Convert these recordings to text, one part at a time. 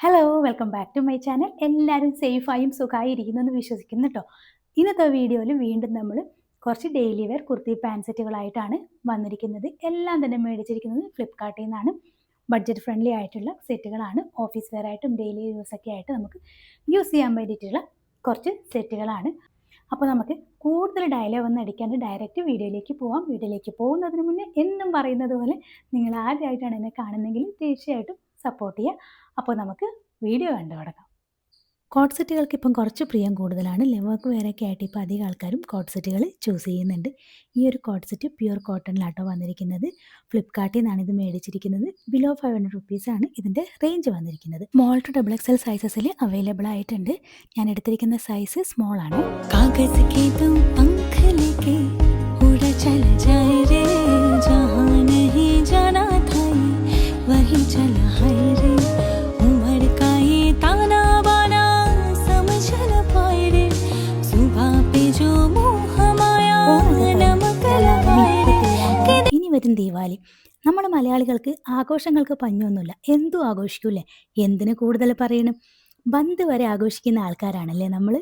Hello welcome back to my channel എല്ലാവരും സേഫായും സുഖമായി ഇരിക്കുന്നെന്ന് വിശ്വസിക്കുന്നു കേട്ടോ ഇന്നത്തെ വീഡിയോയിൽ വീണ്ടും നമ്മൾ കുറച്ച് ഡെയിലി വെയർ കുർത്തി പാന്റ് സെറ്റുകളായിട്ടാണ് വന്നിരിക്കുന്നത്. എല്ലാം തന്നെ മേടിച്ചിരിക്കുന്നത് ഫ്ലിപ്കാർട്ടിൽ നിന്നാണ് ബഡ്ജറ്റ് ഫ്രണ്ട്ലി ആയിട്ടുള്ള സെറ്റുകളാണ്. ഓഫീസ് വെയർ ആയിട്ടും ഡെയിലി യൂസ് ഒക്കെ ആയിട്ട് നമുക്ക് യൂസ് ചെയ്യാൻ വേണ്ടിയിട്ടുള്ള കുറച്ച് സെറ്റുകളാണ്. അപ്പോൾ നമുക്ക് കൂടുതൽ ഡയലോഗ് ഒന്നും അടിക്കാണ്ട് ഡയറക്റ്റ് വീഡിയോയിലേക്ക് പോവാം. വീഡിയോയിലേക്ക് പോകുന്നതിന് മുന്നേ എന്നും പറയുന്നത് പോലെ നിങ്ങൾ ആദ്യമായിട്ടാണ് എന്നെ കാണുന്നതെങ്കിൽ തീർച്ചയായിട്ടും സപ്പോർട്ട് ചെയ്യുക അപ്പോൾ നമുക്ക് വീഡിയോ കണ്ടു തുടങ്ങാം. കോട്ട് സെറ്റുകൾക്ക് ഇപ്പം കുറച്ച് പ്രിയം കൂടുതലാണ്. ലെവർക്ക് വേറെയൊക്കെ ആയിട്ട് ഇപ്പോൾ അധികം ആൾക്കാരും കോട്ട് സെറ്റുകൾ ചൂസ് ചെയ്യുന്നുണ്ട്. ഈ ഒരു കോട്ട് സെറ്റ് പ്യുർ കോട്ടണിലാട്ടോ വന്നിരിക്കുന്നത്. ഫ്ലിപ്കാർട്ടിൽ നിന്നാണ് ഇത് മേടിച്ചിരിക്കുന്നത്. ബിലോ ഫൈവ് ഹൺഡ്രഡ് റുപ്പീസാണ് ഇതിന്റെ റേഞ്ച് വന്നിരിക്കുന്നത്. Small to double X L സൈസസിൽ available ആയിട്ടുണ്ട്. ഞാൻ എടുത്തിരിക്കുന്ന സൈസ് സ്മോൾ ആണ്. ആദ്യം ദീപാവലി. നമ്മൾ മലയാളികൾക്ക് ആഘോഷങ്ങൾക്ക് പഞ്ഞൊന്നുമില്ല. എന്തും ആഘോഷിക്കൂലേ എന്തിനു കൂടുതൽ പറയണം? ബന്ദ് വരെ ആഘോഷിക്കുന്ന ആൾക്കാരാണല്ലേ നമ്മൾ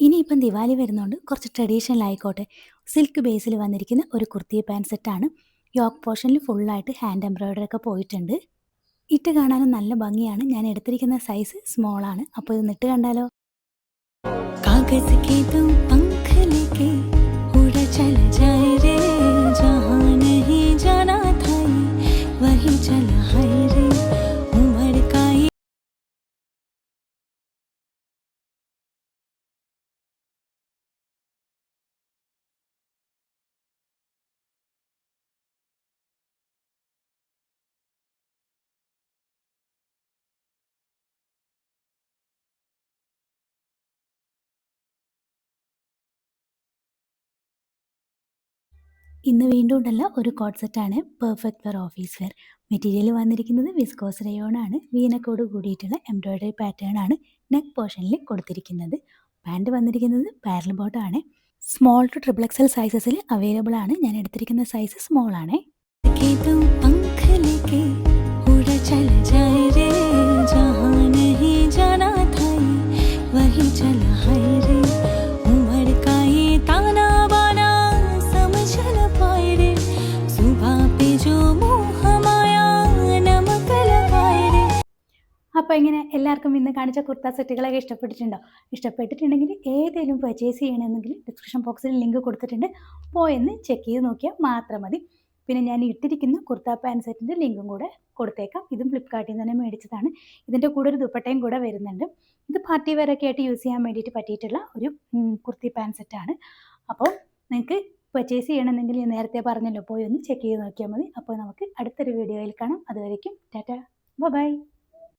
ഇനിയിപ്പം ദിവാലി വരുന്നതുകൊണ്ട് കുറച്ച് ട്രഡീഷണൽ ആയിക്കോട്ടെ. സിൽക്ക് ബേസിൽ വന്നിരിക്കുന്ന ഒരു കുർത്തി പാന്റ് സെറ്റാണ് യോക്ക് പോർഷനിൽ ഫുള്ളായിട്ട് ഹാൻഡ് എംബ്രോയ്ഡറി ഒക്കെ പോയിട്ടുണ്ട്. ഇട്ട് കാണാനും നല്ല ഭംഗിയാണ്. ഞാൻ എടുത്തിരിക്കുന്ന സൈസ് സ്മോൾ ആണ്. അപ്പോൾ ഇത് നിട്ട് കണ്ടാലോ? കാഗസ് ഇന്ന് വീണ്ടും ഉണ്ടല്ല ഒരു കോൺസെപ്റ്റാണ് perfect for office wear material വന്നിരിക്കുന്നത് വിസ്കോസ് റയോൺ ആണ്. വീനക്കോട് കൂടിയിട്ടുള്ള എംബ്രോയ്ഡറി പാറ്റേൺ ആണ് നെക്ക് പോർഷനിൽ കൊടുത്തിരിക്കുന്നത്. പാന്റ് വന്നിരിക്കുന്നത് പാരൽ ആണ്. Small to triple X L സൈസസിൽ available ആണ്. ഞാൻ എടുത്തിരിക്കുന്ന സൈസ് സ്മോൾ ആണ്. അപ്പോൾ ഇങ്ങനെ എല്ലാവർക്കും ഇന്ന് കാണിച്ച കുർത്ത സെറ്റുകളൊക്കെ ഇഷ്ടപ്പെട്ടിട്ടുണ്ടോ? ഇഷ്ടപ്പെട്ടിട്ടുണ്ടെങ്കിൽ ഏതെങ്കിലും പർച്ചേസ് ചെയ്യണമെന്നെങ്കിൽ ഡിസ്ക്രിപ്ഷൻ ബോക്സിൽ ലിങ്ക് കൊടുത്തിട്ടുണ്ട്. പോയെന്ന് ചെക്ക് ചെയ്ത് നോക്കിയാൽ മാത്രം മതി. പിന്നെ ഞാൻ ഇട്ടിരിക്കുന്ന കുർത്ത പാൻ സെറ്റിന്റെ ലിങ്കും കൂടെ കൊടുത്തേക്കാം. ഇതും ഫ്ലിപ്കാർട്ടിൽ നിന്ന് തന്നെ മേടിച്ചതാണ്. ഇതിന്റെ കൂടെ ഒരു ദുപ്പട്ടയും കൂടെ വരുന്നുണ്ട്. ഇത് പാർട്ടി വെയറൊക്കെ ആയിട്ട് യൂസ് ചെയ്യാൻ വേണ്ടിയിട്ട് പറ്റിയിട്ടുള്ള ഒരു കുർത്തി പാൻ സെറ്റാണ് അപ്പോൾ നിങ്ങൾക്ക് പർച്ചേസ് ചെയ്യണമെന്നെങ്കിൽ ഞാൻ നേരത്തെ പറഞ്ഞല്ലോ പോയി ഒന്ന് ചെക്ക് ചെയ്ത് നോക്കിയാൽ മതി. അപ്പോൾ നമുക്ക് അടുത്തൊരു വീഡിയോയിൽ കാണാം. അതുവരേക്കും ടാറ്റ. ബൈ.